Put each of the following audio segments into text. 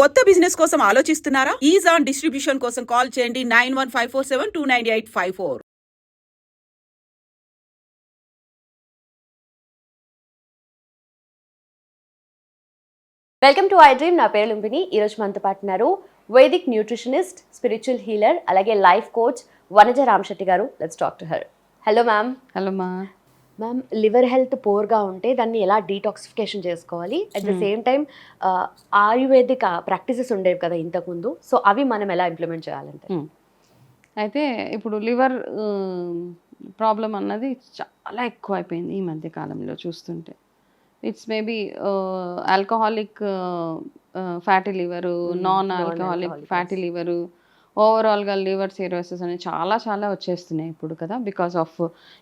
కొత్త బిజినెస్ కోసం ఆలోచిస్తున్నారా? ఈజ్ ఆన్ డిస్ట్రిబ్యూషన్ కోసం కాల్ చేయండి nine one five four seven two nine eight five four. Welcome to I dream. నా పేరు లుంబిని. ఈరోజు మనతో పాటు ఉన్నారు వైదిక్ న్యూట్రిషనిస్ట్ స్పిరిచువల్ హీలర్ అలాగే life coach Vanaja Ramasetty garu. Let's talk to her hello ma'am hello మా ma'am liver health పోర్గా ఉంటే దాన్ని ఎలా డీటాక్సిఫికేషన్ చేసుకోవాలి? At the same time Ayurvedic practices ఉండేవి కదా ఇంతకుముందు. సో అవి మనం ఎలా ఇంప్లిమెంట్ చేయాలంటే? అయితే ఇప్పుడు లివర్ ప్రాబ్లం అన్నది చాలా ఎక్కువ అయిపోయింది ఈ మధ్య కాలంలో చూస్తుంటే. It's maybe alcoholic fatty liver non alcoholic fatty liver ఓవరాల్గా లివర్ సిరోసిస్ అనేవి చాలా చాలా వచ్చేస్తున్నాయి ఇప్పుడు కదా because of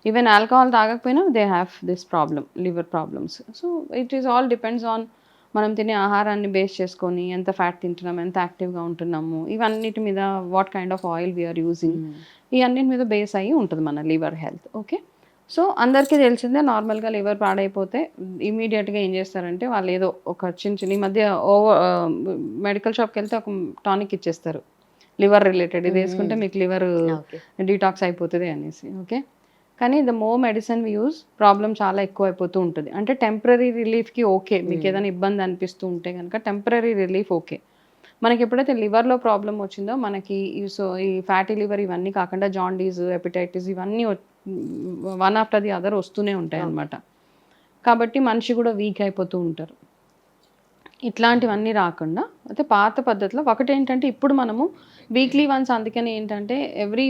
even alcohol తాగకపోయినా they have this problem liver problems so it is all depends on మనం తినే ఆహారాన్ని బేస్ చేసుకొని ఎంత ఫ్యాట్ తింటున్నాం ఎంత యాక్టివ్గా ఉంటున్నాము ఇవన్నిటి మీద what kind of oil we are using ఈ అన్నిటి మీద బేస్ అయ్యి ఉంటుంది మన లివర్ హెల్త్ ఓకే సో అందరికీ తెలిసిందే నార్మల్గా లివర్ పాడైపోతే ఇమీడియట్గా ఏం చేస్తారంటే వాళ్ళు ఏదో ఒక చిన్న చిన్న ఈ మధ్య ఓవర్ మెడికల్ షాప్కి వెళ్తే ఒక టానిక్ ఇచ్చేస్తారు. Liver related. ఇది వేసుకుంటే మీకు లివర్ డీటాక్స్ అయిపోతుంది అనేసి ఓకే? కానీ ద మో మెడిసిన్ యూజ్ ప్రాబ్లం చాలా ఎక్కువ అయిపోతూ ఉంటుంది. అంటే టెంపరీ రిలీఫ్కి ఓకే. మీకు ఏదైనా ఇబ్బంది అనిపిస్తూ ఉంటే కనుక టెంపరీ రిలీఫ్ ఓకే. మనకి ఎప్పుడైతే లివర్లో ప్రాబ్లం వచ్చిందో మనకి ఈ సో ఈ ఫ్యాటీ లివర్ ఇవన్నీ కాకుండా జాండీస్ హెపటైటిస్ ఇవన్నీ వన్ ఆఫ్టర్ ది అదర్ వస్తూనే ఉంటాయి అన్నమాట కాబట్టి మనిషి కూడా వీక్ అయిపోతూ ఉంటారు. ఇట్లాంటివన్నీ రాకుండా అయితే పాత పద్ధతిలో ఒకటి ఏంటంటే ఇప్పుడు మనము వీక్లీ వన్స్ అందుకని ఏంటంటే every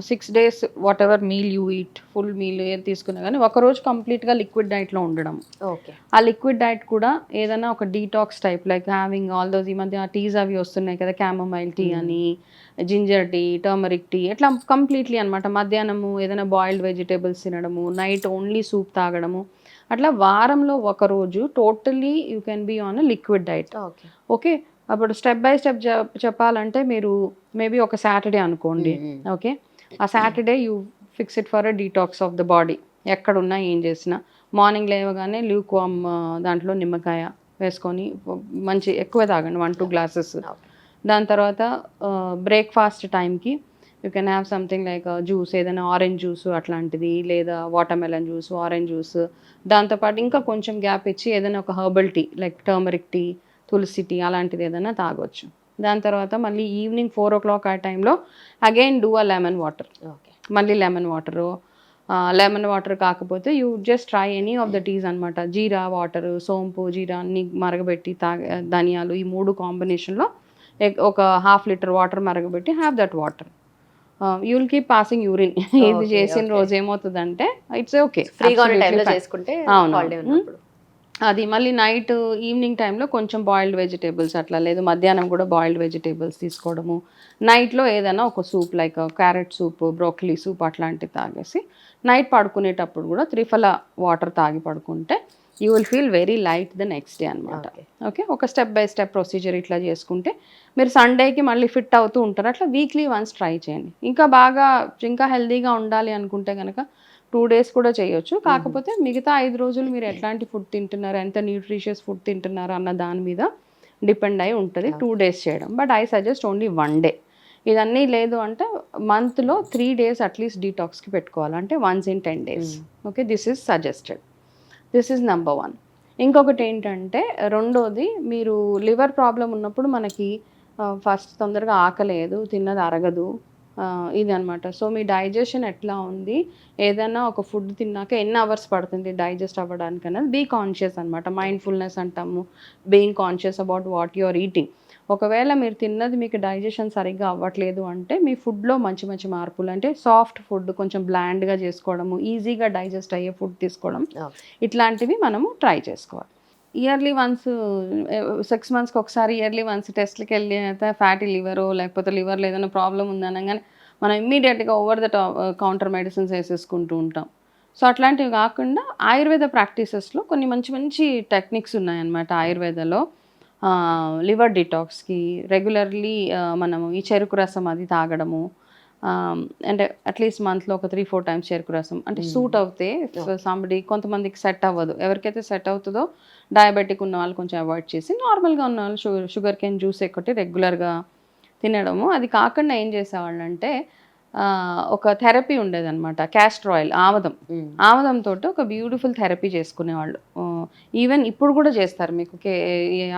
six days whatever meal you eat full meal ఏది తీసుకున్నా కానీ ఒకరోజు కంప్లీట్గా లిక్విడ్ డైట్లో ఉండడం. ఓకే. ఆ లిక్విడ్ డైట్ కూడా ఏదైనా ఒక detox type like having all those ఈ మధ్య టీస్ అవి వస్తున్నాయి కదా క్యామమైల్ టీ అని జింజర్ టీ టర్మరిక్ టీ ఇట్లా కంప్లీట్లీ అనమాట మధ్యాహ్నము ఏదైనా బాయిల్డ్ వెజిటేబుల్స్ తినడము నైట్ ఓన్లీ సూప్ తాగడము అట్లా వారంలో ఒక రోజు totally you can be on liquid diet. Okay. Okay? అప్పుడు స్టెప్ బై స్టెప్ చెప్పాలంటే మీరు మేబీ ఒక సాటర్డే అనుకోండి. ఓకే? ఆ Saturday you fix it for a detox of the body. ఎక్కడున్నా ఏం చేసినా. మార్నింగ్ లేవగానే ల్యూక్ వామ్ దాంట్లో నిమ్మకాయ వేసుకొని మంచి ఎక్కువ తాగండి. One two glasses. దాని తర్వాత బ్రేక్ఫాస్ట్ టైంకి you can have something like juice ఏదైనా ఆరెంజ్ జ్యూస్ అట్లాంటిది లేదా వాటర్మెలన్ జ్యూస్ ఆరెంజ్ జ్యూస్ దాంతోపాటు ఇంకా కొంచెం గ్యాప్ ఇచ్చి ఏదైనా ఒక herbal tea like turmeric tea tulsi tea అలాంటిది ఏదైనా తాగొచ్చు. దాని తర్వాత మళ్ళీ ఈవినింగ్ ఫోర్ ఓ క్లాక్ ఆ టైంలో again do a lemon water okay మళ్ళీ లెమన్ వాటరు లెమన్ వాటర్ కాకపోతే you just try any of the teas అనమాట జీరా వాటర్ సోంపు జీరా అన్ని మరగబెట్టి తాగ ధనియాలు ఈ మూడు కాంబినేషన్లో ఒక half litre water మరగబెట్టి have that water you will keep passing urine ఇది చేసిన రోజు ఏమవుతుందంటే ఇట్స్ ఓకే ఫ్రీగా చేసుకుంటే అవును. ఉన్నప్పుడు. అది మళ్ళీ నైట్ ఈవినింగ్ టైంలో కొంచెం బాయిల్డ్ వెజిటేబుల్స్ అట్లా లేదు మధ్యాహ్నం కూడా బాయిల్డ్ వెజిటేబుల్స్ తీసుకోవడము. నైట్లో ఏదైనా ఒక soup like carrot soup broccoli soup అట్లాంటివి తాగేసి నైట్ పడుకునేటప్పుడు కూడా త్రిఫల వాటర్ తాగి పడుకుంటే you will feel very light the next day అనమాట. ఓకే. ఒక స్టెప్ బై స్టెప్ ప్రొసీజర్ ఇట్లా చేసుకుంటే మీరు సండేకి మళ్ళీ ఫిట్ అవుతూ ఉంటారు. అట్లా వీక్లీ వన్స్ ట్రై చేయండి. ఇంకా బాగా ఇంకా హెల్దీగా ఉండాలి అనుకుంటే కనుక టూ డేస్ కూడా చేయొచ్చు. కాకపోతే మిగతా ఐదు రోజులు మీరు ఎట్లాంటి ఫుడ్ తింటున్నారు ఎంత న్యూట్రిషియస్ ఫుడ్ తింటున్నారు అన్న దాని మీద డిపెండ్ అయి ఉంటుంది టూ డేస్ చేయడం. But I suggest only one day. ఇదన్నీ లేదు అంటే మంత్లో త్రీ డేస్ అట్లీస్ట్ డీటాక్స్కి పెట్టుకోవాలి. అంటే once in ten days. Okay? This is suggested. This is number one ఇంకొకటి ఏంటంటే రెండోది మీరు లివర్ ప్రాబ్లం ఉన్నప్పుడు మనకి ఫస్ట్ తొందరగా ఆకలేదు తిన్నది అరగదు ఇది అనమాట సో మీ డైజెషన్ ఎట్లా ఉంది? ఏదైనా ఒక ఫుడ్ తిన్నాక ఎన్ని అవర్స్ పడుతుంది డైజెస్ట్ అవ్వడానికి అనేది బీ కాన్షియస్ అనమాట మైండ్ఫుల్నెస్ అంటాము. Being conscious about what you are eating. ఒకవేళ మీరు తిన్నది మీకు డైజెషన్ సరిగ్గా అవ్వట్లేదు అంటే మీ ఫుడ్లో మంచి మంచి మార్పులు అంటే సాఫ్ట్ ఫుడ్ కొంచెం బ్లాండ్గా చేసుకోవడము ఈజీగా డైజెస్ట్ అయ్యే ఫుడ్ తీసుకోవడం ఇట్లాంటివి మనము ట్రై చేసుకోవాలి. ఇయర్లీ వన్స్ సిక్స్ మంత్స్కి ఒకసారి ఇయర్లీ వన్స్ టెస్ట్కి వెళ్ళి అయితే ఫ్యాటీ లివరో లేకపోతే లివర్లో ఏదైనా ప్రాబ్లం ఉందనగానే మనం ఇమ్మీడియట్గా ఓవర్ ద కౌంటర్ మెడిసిన్స్ వేసేసుకుంటూ ఉంటాం. సో అట్లాంటివి కాకుండా ఆయుర్వేద ప్రాక్టీసెస్లో కొన్ని మంచి మంచి టెక్నిక్స్ ఉన్నాయన్నమాట ఆయుర్వేదలో. లివర్ డిటాక్స్కి రెగ్యులర్లీ మనము ఈ చెరుకు రసం అది తాగడము అంటే అట్లీస్ట్ మంత్లో ఒక త్రీ ఫోర్ టైమ్స్ చెరుకు రసం. అంటే సూట్ అవుతే సంబడి కొంతమందికి సెట్ అవ్వదు. ఎవరికైతే సెట్ అవుతుందో డయాబెటిక్ ఉన్న వాళ్ళు కొంచెం అవాయిడ్ చేసి నార్మల్గా ఉన్న వాళ్ళు షుగర్ షుగర్ కేన్ జ్యూస్ ఒకటి రెగ్యులర్గా తినడము. అది కాకుండా ఏం చేసేవాళ్ళు అంటే ఒక థెరపీ ఉండేదన్నమాట క్యాస్టర్ ఆయిల్ ఆముదం. ఆముదంతో ఒక బ్యూటిఫుల్ థెరపీ చేసుకునేవాళ్ళు. ఈవెన్ ఇప్పుడు కూడా చేస్తారు మీకు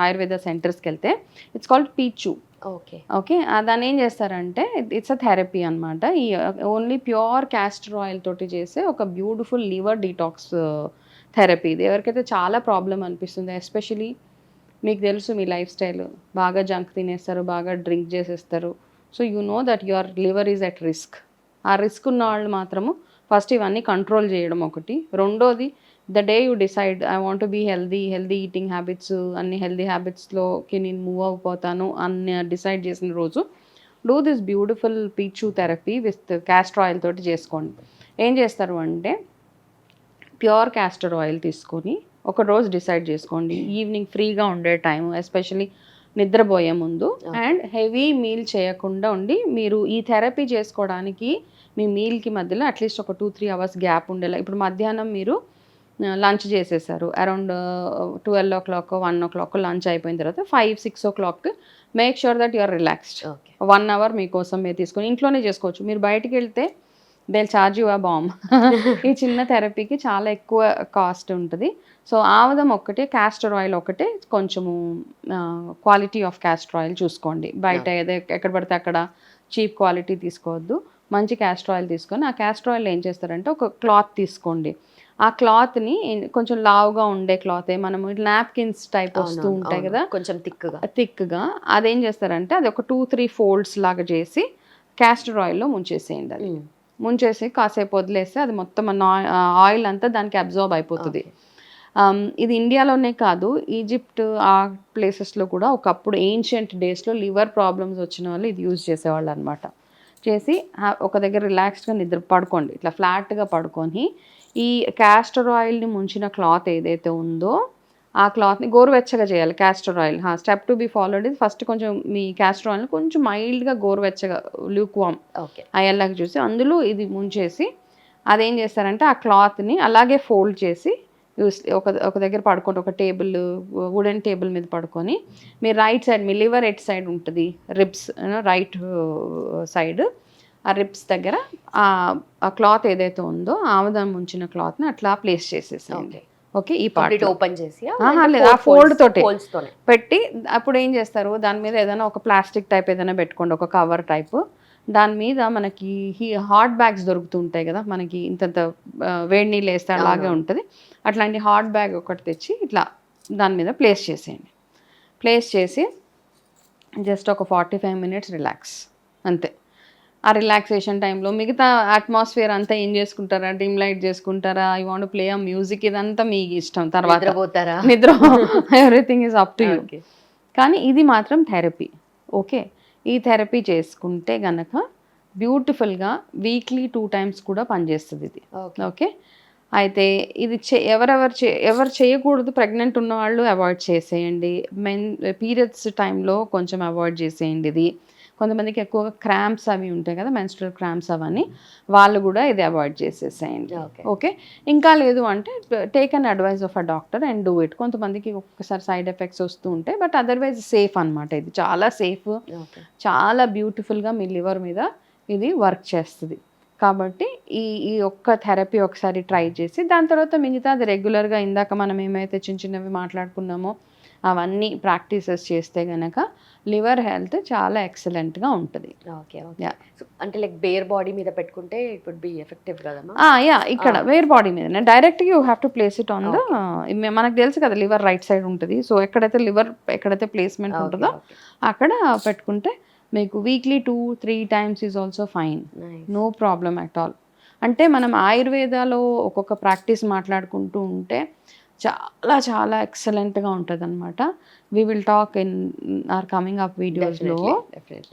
ఆయుర్వేద సెంటర్స్కి వెళ్తే ఇట్స్ కాల్డ్ పీచు ఓకే? ఓకే దాన్ని ఏం చేస్తారంటే ఇట్స్ అ థెరపీ అనమాట ఈ ఓన్లీ ప్యూర్ క్యాస్టర్ ఆయిల్ తోటి చేసే ఒక బ్యూటిఫుల్ లివర్ డీటాక్స్ థెరపీ. ఇది ఎవరికైతే చాలా ప్రాబ్లం అనిపిస్తుంది ఎస్పెషలీ మీకు తెలుసు మీ లైఫ్ స్టైల్. బాగా జంక్ తినేస్తారు బాగా డ్రింక్ చేసేస్తారు. So you know that your liver is at risk ఆ రిస్క్ ఉన్న వాళ్ళు మాత్రము ఫస్ట్ ఇవన్నీ కంట్రోల్ చేయడం ఒకటి. రెండోది the day you decide I want be healthy healthy eating habits అన్ని హెల్దీ హ్యాబిట్స్లోకి నేను మూవ్ అయిపోతాను అని డిసైడ్ చేసిన రోజు do this beautiful peach therapy with castor oil తోటి చేసుకోండి. ఏం చేస్తారు అంటే ప్యూర్ క్యాస్టర్ ఆయిల్ తీసుకొని ఒక రోజు డిసైడ్ చేసుకోండి. ఈవినింగ్ ఫ్రీగా ఉండే టైం ఎస్పెషలీ నిద్రపోయే ముందు అండ్ హెవీ మీల్ చేయకుండా ఉండి మీరు ఈ థెరపీ చేసుకోవడానికి మీ మీల్కి మధ్యలో అట్లీస్ట్ ఒక టూ త్రీ అవర్స్ గ్యాప్ ఉండేలా. ఇప్పుడు మధ్యాహ్నం మీరు లంచ్ చేసేసారు. Around twelve o'clock one o'clock lunch అయిపోయిన తర్వాత five six o'clock make sure that you are relaxed. One hour మీకోసం మీరు తీసుకొని ఇంట్లోనే చేసుకోవచ్చు. మీరు బయటికి వెళ్తే they charge you a bomb ఈ చిన్న థెరపీకి చాలా ఎక్కువ కాస్ట్ ఉంటుంది. సో ఆముదం ఒక్కటే క్యాస్టర్ ఆయిల్ ఒకటే కొంచెము క్వాలిటీ ఆఫ్ క్యాస్టర్ ఆయిల్ చూసుకోండి. బయట ఏదో ఎక్కడ పడితే అక్కడ చీప్ క్వాలిటీ తీసుకోవద్దు. మంచి క్యాస్టర్ ఆయిల్ తీసుకొని ఆ క్యాస్టర్ ఆయిల్ ఏం చేస్తారంటే ఒక క్లాత్ తీసుకోండి. ఆ క్లాత్ని కొంచెం లావుగా ఉండే క్లాత్ మనము నాప్కిన్స్ టైప్ వస్తూ ఉంటాయి కదా. కొంచెం తిక్కుగా థిక్గా అదేం చేస్తారంటే అది ఒక టూ త్రీ ఫోల్డ్స్ లాగా చేసి క్యాస్టర్ ఆయిల్లో ముంచేసేయండి అది. ముంచేసి కాసేపు వదిలేస్తే అది మొత్తం ఆయిల్ అంతా దానికి అబ్జర్వ్ అయిపోతుంది. ఇది ఇండియాలోనే కాదు ఈజిప్ట్ ఆ ప్లేసెస్లో కూడా ఒకప్పుడు ఏన్షియంట్ డేస్లో లివర్ ప్రాబ్లమ్స్ వచ్చిన వాళ్ళు ఇది యూజ్ చేసేవాళ్ళు అనమాట చేసి ఒక దగ్గర రిలాక్స్డ్గా నిద్ర పడుకోండి ఇట్లా ఫ్లాట్గా పడుకొని ఈ క్యాస్టర్ ఆయిల్ని ముంచిన క్లాత్ ఏదైతే ఉందో ఆ క్లాత్ని గోరువెచ్చగా చేయాలి castor oil step to be followed ఇది ఫస్ట్ కొంచెం మీ క్యాస్టర్ ఆయిల్ని కొంచెం మైల్డ్గా గోరువెచ్చగా ల్యూక్ వామ్ ఓకే అయ్యేలాగా చూసి అందులో ఇది ముంచేసి అదేం చేస్తారంటే ఆ క్లాత్ని అలాగే ఫోల్డ్ చేసి యూస్ ఒక ఒక దగ్గర పడుకోండి ఒక టేబుల్ వుడెన్ టేబుల్ మీద పడుకొని మీ రైట్ సైడ్ మీ లివర్ ఎట్ సైడ్ ఉంటుంది రిబ్స్ రైట్ సైడ్ ఆ రిబ్స్ దగ్గర ఆ క్లాత్ ఏదైతే ఉందో ఆముదం ఉంచిన క్లాత్ని అట్లా ప్లేస్ చేసేసేయండి. ఓకే ఈ పార్ట్ ఓపెన్ చేసి లేదు, ఆ fold తోటే. పెట్టి అప్పుడు ఏం చేస్తారు దాని మీద ఏదైనా ఒక ప్లాస్టిక్ టైప్ ఏదైనా పెట్టుకోండి ఒక కవర్ టైప్ దాని మీద మనకి హాట్ బ్యాగ్స్ దొరుకుతుంటాయి కదా మనకి ఇంతంత వేడి నీళ్ళు వేస్తే అలాగే ఉంటుంది. అట్లాంటి హాట్ బ్యాగ్ ఒకటి తెచ్చి ఇట్లా దాని మీద ప్లేస్ చేసేయండి. ప్లేస్ చేసి జస్ట్ ఒక ఫార్టీ ఫైవ్ మినిట్స్ రిలాక్స్ అంతే. ఆ రిలాక్సేషన్ టైంలో మిగతా అట్మాస్ఫియర్ అంతా ఏం చేసుకుంటారా? డిమ్ లైట్ చేసుకుంటారా? I want play a music ఇదంతా మీ ఇష్టం తర్వాత. నిద్రపోతారా? నిద్ర everything is up to you కానీ ఇది మాత్రం థెరపీ ఓకే ఈ థెరపీ చేసుకుంటే గనక బ్యూటిఫుల్గా వీక్లీ టూ టైమ్స్ కూడా పనిచేస్తుంది ఇది. ఓకే అయితే ఇది చే ఎవరెవరు చే ఎవరు చేయకూడదు ప్రెగ్నెంట్ ఉన్న వాళ్ళు అవాయిడ్ చేసేయండి మెన్ పీరియడ్స్ టైంలో కొంచెం అవాయిడ్ చేసేయండి ఇది కొంతమందికి ఎక్కువగా క్రాంప్స్ అవి ఉంటాయి కదా మెన్స్ట్రల్ క్రాంప్స్ అవన్నీ వాళ్ళు కూడా ఇది అవాయిడ్ చేసేసేయండి. ఓకే. ఓకే? ఇంకా లేదు అంటే take an advice of a doctor and do it కొంతమందికి ఒక్కసారి సైడ్ ఎఫెక్ట్స్ వస్తూ ఉంటాయి బట్ అదర్వైజ్ సేఫ్ అన్నమాట ఇది. చాలా సేఫ్ చాలా బ్యూటిఫుల్గా మీ లివర్ మీద ఇది వర్క్ చేస్తుంది. కాబట్టి ఈ ఈ ఒక్క థెరపీ ఒకసారి ట్రై చేసి దాని తర్వాత మిగతా అది రెగ్యులర్గా ఇందాక మనం ఏమైతే చిన్న చిన్నవి మాట్లాడుకున్నామో అవన్నీ ప్రాక్టీసెస్ చేస్తే గనక లివర్ హెల్త్ చాలా ఎక్సలెంట్గా ఉంటుంది. Okay okay. అంటే లైక్ బేర్ బాడీ మీద పెట్టుకుంటే ఇట్ వుడ్ బి ఎఫెక్టివ్ కదమ్మా యా ఇక్కడ వేర్ బాడీ మీద direct you have to place it on the మనకు తెలుసు కదా లివర్ రైట్ సైడ్ ఉంటుంది. సో ఎక్కడైతే లివర్ ఎక్కడైతే ప్లేస్మెంట్ ఉంటుందో అక్కడ పెట్టుకుంటే మీకు weekly two three times is also fine. No problem at all. అంటే మనం ఆయుర్వేదాలో ఒక్కొక్క ప్రాక్టీస్ మాట్లాడుకుంటూ ఉంటే చాలా చాలా ఎక్సలెంట్గా ఉంటుంది అనమాట we will talk in our coming up వీడియోస్లో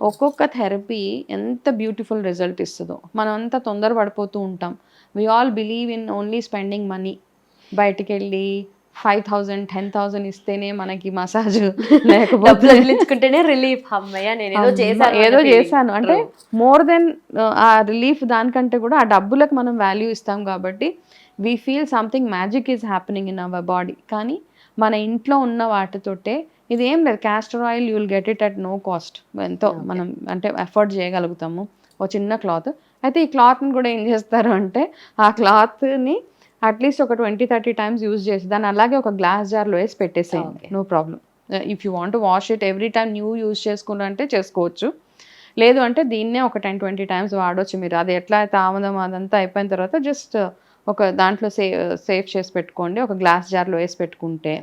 ఒక్కొక్క థెరపీ ఎంత బ్యూటిఫుల్ రిజల్ట్ ఇస్తుందో. మనం అంతా తొందర పడిపోతూ ఉంటాం. We all believe in only spending money బయటికి వెళ్ళి ఫైవ్ థౌజండ్ టెన్ థౌజండ్ ఇస్తేనే మనకి మసాజ్ లేకపోతే రిలీఫ్ అమ్మయ్య నేను ఏదో చేశాను ఏదో. చేశాను. అంటే మోర్ దెన్ ఆ రిలీఫ్ దానికంటే కూడా ఆ డబ్బులకు మనం వాల్యూ ఇస్తాం కాబట్టి we feel something magic is happening in our body కానీ మన ఇంట్లో ఉన్న వాటితోటే ఇది ఏం లేదు. Castor oil you'll get it at no cost ఎంతో. మనం అంటే ఎఫర్ట్ చేయగలుగుతాము. ఒక చిన్న క్లాత్ అయితే ఈ క్లాత్ని కూడా ఏం చేస్తారు అంటే ఆ క్లాత్ని అట్లీస్ట్ ఒక ట్వంటీ థర్టీ టైమ్స్ యూజ్ చేసి దాన్ని అలాగే ఒక గ్లాస్ జార్లో వేసి పెట్టేసేయండి. No problem if you want wash it every time new use చేసుకున్నంటే చేసుకోవచ్చు. లేదు అంటే దీన్నే ఒక టెన్ ట్వంటీ టైమ్స్ వాడవచ్చు మీరు. అది ఎట్లా అయితే ఆమదం అదంతా అయిపోయిన తర్వాత జస్ట్ ఒక దాంట్లో సే సేవ్ చేసి పెట్టుకోండి. ఒక గ్లాస్ జార్లో వేసి పెట్టుకుంటే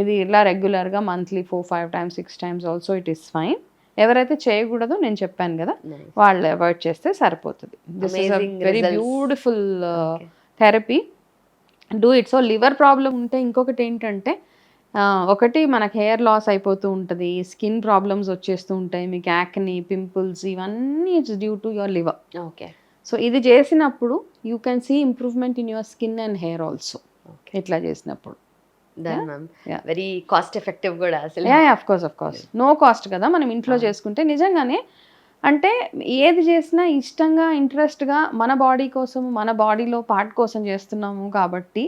ఇది ఇలా రెగ్యులర్గా monthly four five times six times also it is fine. ఎవరైతే చేయకూడదో నేను చెప్పాను కదా. వాళ్ళు అవాయిడ్ చేస్తే సరిపోతుంది. This is very. Beautiful. Therapy do it so liver problem ఉంటే ఇంకొకటి ఏంటంటే ఒకటి మనకు హెయిర్ లాస్ అయిపోతూ ఉంటుంది. స్కిన్ ప్రాబ్లమ్స్ వచ్చేస్తూ ఉంటాయి. మీకు యాక్ని పింపుల్స్ ఇవన్నీ it's due to your liver okay so ఇది చేసినప్పుడు you can see improvement in your skin and hair also ఇట్లా చేసినప్పుడు. వెరీ కాస్ట్ ఎఫెక్టివ్ కూడా అసలు. Of course of course no cost కదా మనం ఇంట్లో Ah. చేసుకుంటే నిజంగానే అంటే ఏది చేసినా ఇష్టంగా ఇంట్రెస్ట్గా మన బాడీ కోసం మన బాడీలో పార్ట్ కోసం చేస్తున్నాము కాబట్టి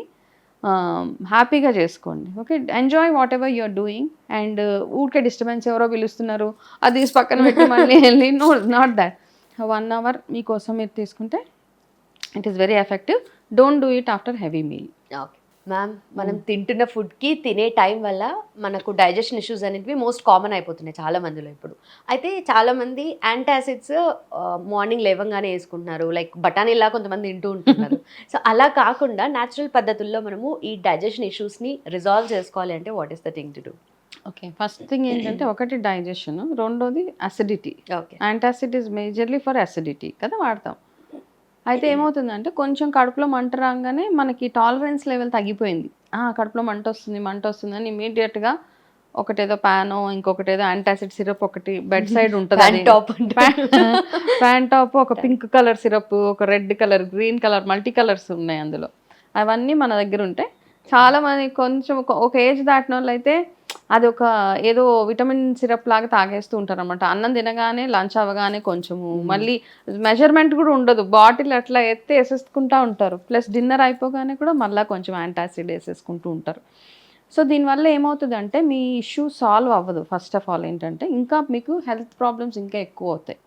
హ్యాపీగా చేసుకోండి. Okay enjoy whatever you're doing and ఊరికే డిస్టర్బెన్స్ ఎవరో పిలుస్తున్నారు అది పక్కన పెట్టి మళ్ళీ వెళ్ళి no not that one hour మీకోసం మీరు తీసుకుంటే it is very effective don't do it after heavy meal okay ma'am మనం తింటున్న ఫుడ్కి తినే టైం వల్ల మనకు డైజెషన్ ఇష్యూస్ అనేవి మోస్ట్ కామన్ అయిపోతున్నాయి చాలా మందిలో ఇప్పుడు. అయితే చాలా మంది యాంటాసిడ్స్ మార్నింగ్ లేవంగానే వేసుకుంటున్నారు. లైక్ బఠానీలా కొంతమంది తింటూ ఉంటున్నారు. సో అలా కాకుండా న్యాచురల్ పద్ధతుల్లో మనము ఈ డైజెషన్ ఇష్యూస్ని రిజాల్వ్ చేసుకోవాలి అంటే what is the thing to do okay. First thing ఏంటంటే ఒకటి డైజెషన్ రెండోది acidity okay. Antacid is majorly for acidity కదా వాడతాం. అయితే ఏమవుతుందంటే కొంచెం కడుపులో మంట రాగానే మనకి టాలరెన్స్ లెవెల్ తగ్గిపోయింది. ఆ, కడుపులో మంట వస్తుంది మంట వస్తుంది అని ఇమీడియట్గా ఒకటేదో ప్యానో ఇంకొకటి ఏదో యాంటాసిడ్ సిరప్ ఒకటి బెడ్ సైడ్ ఉంటుంది టాప్ ప్యాన్ టాప్ ఒక పింక్ కలర్ సిరప్ ఒక red colour green colour multi colours ఉన్నాయి అందులో. అవన్నీ మన దగ్గర ఉంటాయి చాలా మంది కొంచెం ఒక- ఒక ఏజ్ దాటిన వాళ్ళు అయితే అది ఒక ఏదో విటమిన్ సిరప్ లాగా తాగేస్తూ ఉంటారు అనమాట అన్నం తినగానే లంచ్ అవ్వగానే కొంచెము. మళ్ళీ మెజర్మెంట్ కూడా ఉండదు. బాటిల్ అట్లా ఎత్తే వేసేసుకుంటా ఉంటారు. ప్లస్ డిన్నర్ అయిపోగానే కూడా మళ్ళీ కొంచెం యాంటాసిడ్ వేసేసుకుంటూ ఉంటారు. సో దీనివల్ల ఏమవుతుంది అంటే మీ ఇష్యూ సాల్వ్ అవ్వదు. ఫస్ట్ ఆఫ్ ఆల్ ఏంటంటే ఇంకా మీకు హెల్త్ ప్రాబ్లమ్స్ ఇంకా ఎక్కువ అవుతాయి.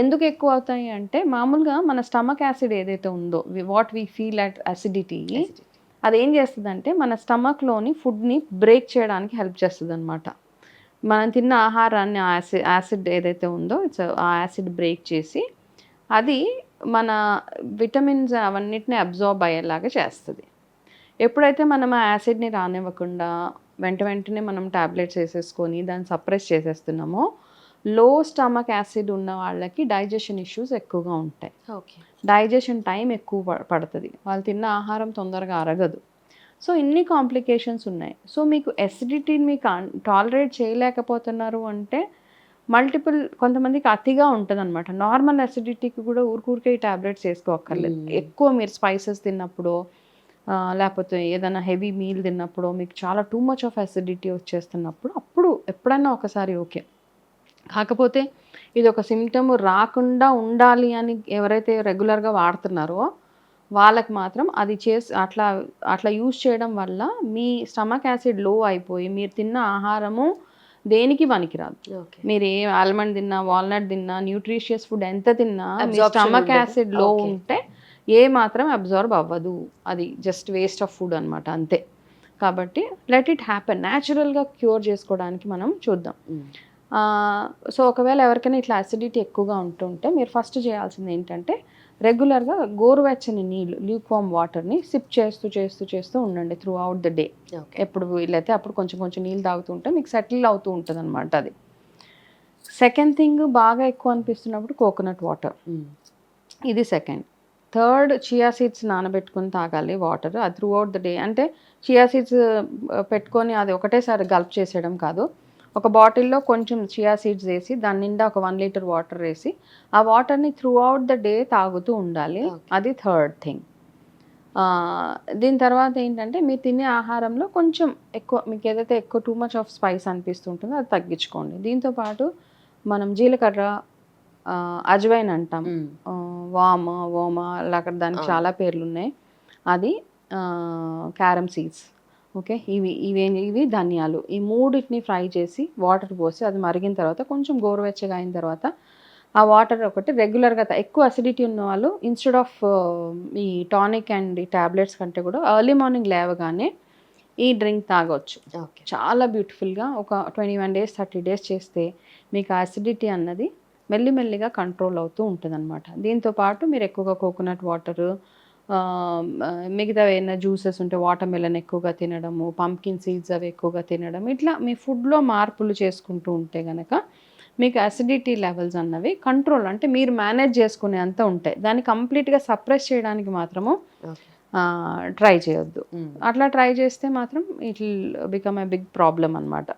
ఎందుకు ఎక్కువ అవుతాయి అంటే మామూలుగా మన స్టమక్ యాసిడ్ ఏదైతే ఉందో what we feel at acidity అది ఏం చేస్తుందంటే మన స్టమక్లోని ఫుడ్ని బ్రేక్ చేయడానికి హెల్ప్ చేస్తుంది అనమాట మనం తిన్న ఆహారాన్ని యాసిడ్ యాసిడ్ ఏదైతే ఉందో ఇట్స్ ఆ యాసిడ్ బ్రేక్ చేసి అది మన విటమిన్స్ అవన్నిటిని అబ్జార్బ్ అయ్యేలాగా చేస్తుంది. ఎప్పుడైతే మనం ఆ యాసిడ్ని రానివ్వకుండా వెంట వెంటనే మనం టాబ్లెట్స్ వేసేసుకొని దాన్ని సప్రెస్ చేసేస్తున్నామో లో స్టమక్ యాసిడ్ ఉన్న వాళ్ళకి డైజెషన్ ఇష్యూస్ ఎక్కువగా ఉంటాయి. ఓకే. డైజెషన్ టైం ఎక్కువ పడుతుంది. వాళ్ళు తిన్న ఆహారం తొందరగా అరగదు. సో ఇన్ని కాంప్లికేషన్స్ ఉన్నాయి. సో మీకు ఎసిడిటీని మీకు టాలరేట్ చేయలేకపోతున్నారు అంటే మల్టిపుల్ కొంతమందికి అతిగా ఉంటుంది అనమాట నార్మల్ అసిడిటీకి కూడా ఊరికూరికే ఈ టాబ్లెట్స్ వేసుకోక్కర్లేదు. ఎక్కువ మీరు స్పైసెస్ తిన్నప్పుడు లేకపోతే ఏదైనా హెవీ మీల్ తిన్నప్పుడు మీకు చాలా టూ మచ్ ఆఫ్ అసిడిటీ వచ్చేస్తున్నప్పుడు అప్పుడు ఎప్పుడైనా ఒకసారి ఓకే. కాకపోతే ఇది ఒక సిమ్టమ్ రాకుండా ఉండాలి అని ఎవరైతే రెగ్యులర్గా వాడుతున్నారో వాళ్ళకి మాత్రం అది చేసి అట్లా అట్లా యూజ్ చేయడం వల్ల మీ స్టమక్ యాసిడ్లో అయిపోయి మీరు తిన్న ఆహారము దేనికి పనికిరాదు. మీరు ఏ ఆల్మండ్ తిన్నా వాల్నట్ తిన్నా న్యూట్రిషియస్ ఫుడ్ ఎంత తిన్నా మీ స్టమక్. యాసిడ్లో. ఉంటే ఏ మాత్రం అబ్జర్వ్ అవ్వదు. అది జస్ట్ వేస్ట్ ఆఫ్ ఫుడ్ అనమాట అంతే. కాబట్టి లెట్ ఇట్ హ్యాపెన్ న్యాచురల్గా క్యూర్ చేసుకోవడానికి మనం చూద్దాం. సో ఒకవేళ ఎవరికైనా ఇట్లా అసిడిటీ ఎక్కువగా ఉంటుంటే మీరు ఫస్ట్ చేయాల్సింది ఏంటంటే రెగ్యులర్గా గోరువెచ్చని నీళ్ళు ల్యూక్వామ్ వాటర్ని సిప్ చేస్తూ చేస్తూ చేస్తూ ఉండండి త్రూ అవుట్ ద డే ఎప్పుడు వీలైతే అప్పుడు కొంచెం కొంచెం నీళ్ళు తాగుతుంటే మీకు సెటిల్ అవుతూ ఉంటుంది అనమాట అది. సెకండ్ థింగ్ బాగా ఎక్కువ అనిపిస్తున్నప్పుడు కోకోనట్ వాటర్ ఇది సెకండ్ థర్డ్ చియా సీడ్స్ నానబెట్టుకొని తాగాలి వాటర్ అది త్రూ అవుట్ ద డే అంటే చియా సీడ్స్ పెట్టుకొని అది ఒకటేసారి గల్ప్ చేసేయడం కాదు. ఒక బాటిల్లో కొంచెం చియా సీడ్స్ వేసి దాని నిండా ఒక వన్ లీటర్ వాటర్ వేసి ఆ వాటర్ని త్రూ అవుట్ ద డే తాగుతూ ఉండాలి. అది థర్డ్ థింగ్ దీని తర్వాత ఏంటంటే మీరు తినే ఆహారంలో కొంచెం ఎక్కువ మీకు ఏదైతే ఎక్కువ టూ మచ్ ఆఫ్ స్పైస్ అనిపిస్తుంటుందో అది తగ్గించుకోండి. దీంతో పాటు మనం జీలకర్ర అజ్వైన్ అంటాం. వామ ఓమ అలా అక్కడ దానికి. చాలా పేర్లు ఉన్నాయి. అది క్యారమ్ సీడ్స్. ఓకే? ఇవి ఇవి ఇవి ధనియాలు. ఈ మూడింటిని ఫ్రై చేసి వాటర్ పోసి అది మరిగిన తర్వాత కొంచెం గోరువెచ్చగా అయిన తర్వాత ఆ వాటర్ ఒకటి రెగ్యులర్గా ఎక్కువ అసిడిటీ ఉన్న వాళ్ళు ఇన్స్టెడ్ ఆఫ్ ఈ టానిక్ అండ్ ఈ టాబ్లెట్స్ కంటే కూడా ఎర్లీ మార్నింగ్ లేవగానే ఈ డ్రింక్ తాగొచ్చు. ఓకే. చాలా బ్యూటిఫుల్గా ఒక twenty one days thirty days చేస్తే మీకు అసిడిటీ అన్నది మెల్లిమెల్లిగా కంట్రోల్ అవుతూ ఉంటుంది అనమాట దీంతో పాటు మీరు ఎక్కువగా కోకోనట్ వాటరు మిగతా ఏమైనా జ్యూసెస్ ఉంటే వాటర్ మెలన్ ఎక్కువగా తినడము పంకిన్ సీడ్స్ అవి ఎక్కువగా తినడం ఇట్లా మీ ఫుడ్లో మార్పులు చేసుకుంటూ ఉంటే గనక మీకు అసిడిటీ లెవెల్స్ అన్నవి కంట్రోల్ అంటే మీరు మేనేజ్ చేసుకునే అంత ఉంటాయి. దాన్ని కంప్లీట్గా సప్రెస్ చేయడానికి మాత్రము ట్రై చేయొద్దు. అట్లా ట్రై చేస్తే మాత్రం it become a big problem అనమాట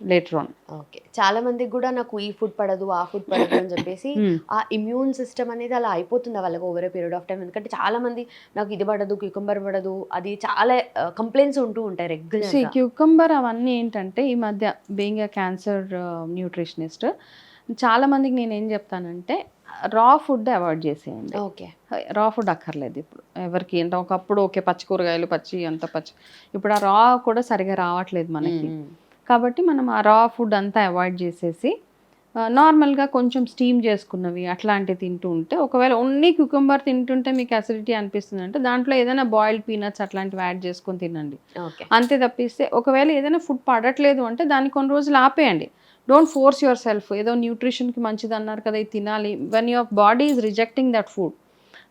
లేటర్ ఆన్ ఓకే చాలా మందికి కూడా నాకు ఈ ఫుడ్ పడదు ఆ ఫుడ్ పడదు అని చెప్పేసి ఆ ఇమ్యూన్ సిస్టమ్ అనేది అలా అయిపోతుంది వాళ్ళకి over a period of time ఎందుకంటే చాలా మంది నాకు ఇది పడదు క్యూకంబర్ పడదు అది చాలా కంప్లైంట్స్ ఉంటూ ఉంటాయి రెగ్యులర్ క్యూకంబర్ అవన్నీ ఏంటంటే ఈ మధ్య బీయింగ్ క్యాన్సర్ న్యూట్రిషనిస్ట్ చాలా మందికి నేను ఏం చెప్తానంటే రా ఫుడ్ అవాయిడ్ చేసేయండి. ఓకే రా ఫుడ్ అక్కర్లేదు ఇప్పుడు. ఎవరికి అంటే ఒకప్పుడు ఓకే పచ్చి కూరగాయలు పచ్చి అంత పచ్చి. ఇప్పుడు ఆ రా కూడా సరిగా రావట్లేదు మనకి. కాబట్టి మనం ఆ రా ఫుడ్ అంతా అవాయిడ్ చేసేసి నార్మల్గా కొంచెం స్టీమ్ చేసుకున్నవి అట్లాంటివి తింటూ ఉంటే ఒకవేళ ఓన్లీ క్యూకంబర్ తింటుంటే మీకు అసిడిటీ అనిపిస్తుంది అంటే దాంట్లో ఏదైనా బాయిల్డ్ పీనట్స్ అట్లాంటివి యాడ్ చేసుకొని తినండి. అంతే తప్పిస్తే ఒకవేళ ఏదైనా ఫుడ్ పడట్లేదు అంటే దాన్ని కొన్ని రోజులు ఆపేయండి. డోంట్ ఫోర్స్ యువర్ సెల్ఫ్ ఏదో న్యూట్రిషన్కి మంచిది అన్నారు కదా ఇది తినాలి. When your body is rejecting that food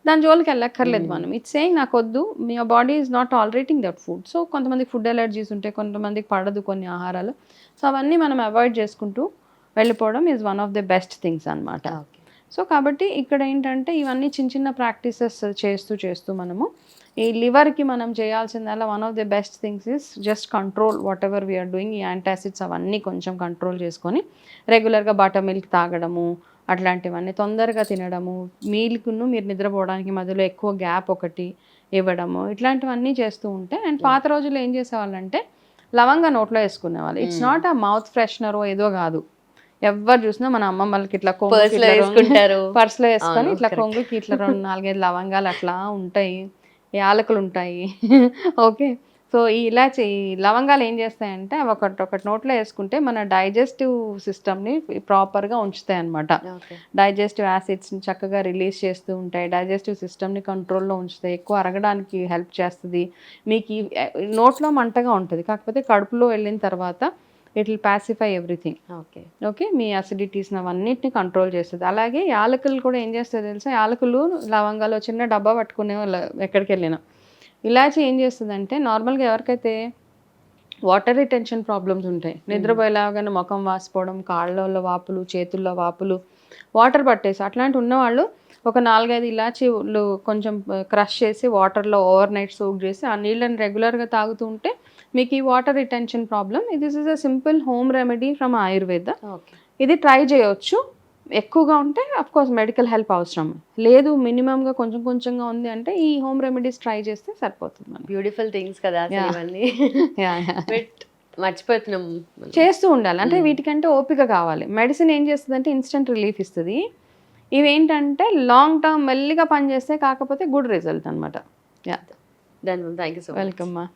దాని జోలికి వెళ్ళక్కర్లేదు మనం. ఇట్స్ సేయింగ్ నాకు వద్దు. మీ body is not tolerating that food so కొంతమందికి ఫుడ్ ఎలర్జీస్ ఉంటాయి కొంతమందికి పడదు కొన్ని ఆహారాలు. సో అవన్నీ మనం అవాయిడ్ చేసుకుంటూ వెళ్ళిపోవడం is one of the best things అన్నమాట. ఓకే సో కాబట్టి ఇక్కడ ఏంటంటే ఇవన్నీ చిన్న చిన్న ప్రాక్టీసెస్ చేస్తూ చేస్తూ మనము ఈ లివర్కి మనం చేయాల్సిందల్లా one of the best things is just control whatever we're doing ఈ యాంటాసిడ్స్ అవన్నీ కొంచెం కంట్రోల్ చేసుకొని రెగ్యులర్గా బటర్ మిల్క్ తాగడము అట్లాంటివన్నీ తొందరగా తినడము మీల్కును మీరు నిద్రపోవడానికి మధ్యలో ఎక్కువ గ్యాప్ ఒకటి ఇవ్వడము ఇట్లాంటివన్నీ చేస్తూ ఉంటే అండ్ పాత రోజుల్లో ఏం చేసేవాళ్ళంటే లవంగా నోట్లో వేసుకునేవాళ్ళు. It's not a mouth freshener ఏదో కాదు. ఎవరు చూసినా మన అమ్మమ్మలకి ఇట్లా కొంగుకి Purse లో ఇట్లా రెండు- వేసుకుంటారు. పర్స్లో వేసుకొని ఇట్లా. కొంగుకి ఇట్లా రెండు నాలుగైదు లవంగాలు అట్లా ఉంటాయి. యాలకులు ఉంటాయి. ఓకే. సో ఈ ఇలాచి లవంగాలు ఏం చేస్తాయంటే ఒకటి ఒకటి నోట్లో వేసుకుంటే మన డైజెస్టివ్ సిస్టమ్ని ప్రాపర్గా ఉంచుతాయి అనమాట డైజెస్టివ్ యాసిడ్స్ని చక్కగా రిలీజ్ చేస్తూ ఉంటాయి. డైజెస్టివ్ సిస్టమ్ని కంట్రోల్లో ఉంచుతాయి. ఎక్కువ అరగడానికి హెల్ప్ చేస్తుంది. మీకు నోట్లో మంటగా ఉంటుంది. కాకపోతే కడుపులో వెళ్ళిన తర్వాత it will pacify everything. Okay. Okay? మీ అసిడిటీస్ని అవన్నిటిని కంట్రోల్ చేస్తుంది. అలాగే యాలకులు కూడా ఏం చేస్తుంది తెలుసా? యాలకులు లవంగాలు చిన్న డబ్బా పట్టుకునే వాళ్ళు ఎక్కడికి వెళ్ళినా. ఇలాచి ఏం చేస్తుందంటే నార్మల్గా ఎవరికైతే వాటర్ రిటెన్షన్ ప్రాబ్లమ్స్ ఉంటాయి నిద్రపోయేలాగానే ముఖం వాసిపోవడం కాళ్ళలో వాపులు చేతుల్లో వాపులు వాటర్ పట్టేసి అట్లాంటి ఉన్నవాళ్ళు ఒక నాలుగైదు ఇలాచీలు కొంచెం క్రష్ చేసి వాటర్లో ఓవర్ నైట్ సోక్ చేసి ఆ నీళ్ళని రెగ్యులర్గా తాగుతూ ఉంటే మీకు ఈ water retention problem this is a simple home remedy from Ayurveda. ఇది ట్రై చేయొచ్చు. ఎక్కువగా ఉంటే కోర్స్ మెడికల్ హెల్ప్ అవసరం లేదు మినిమంగా కొంచెం కొంచెంగా ఉంది అంటే ఈ హోమ్ రెమెడీస్ ట్రై చేస్తే సరిపోతుంది మనకి బ్యూటిఫుల్ థింగ్స్ కదా. ఇవన్నీ. బట్ మర్చిపోతున్నాం. చేస్తూ ఉండాలి అంటే వీటికంటే ఓపిక కావాలి మెడిసిన్ ఏం చేస్తుంది అంటే ఇన్స్టెంట్ రిలీఫ్ ఇస్తుంది ఇవి ఏంటంటే లాంగ్ టర్మ్ మెల్లిగా పనిచేస్తే కాకపోతే గుడ్ రిజల్ట్ అనమాట yeah. Thank you so much. Welcome మా